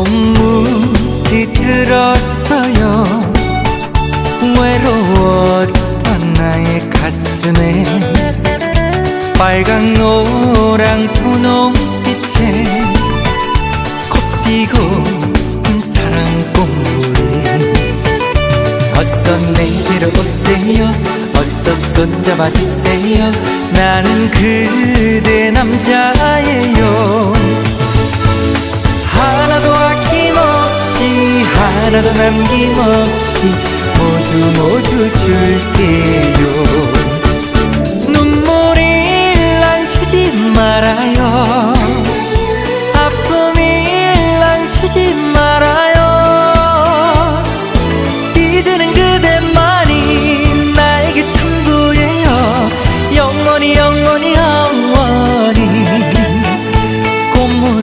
콧물이 들었어요. 외로웠던 나의 가슴에 빨강 노랑 분홍빛에 꽃피고 은 사랑 꽃물이 어서 내게로 오세요. 어서 손잡아 주세요. 나는 그대 남자 하나도 남김없이 모두 모두 줄게요.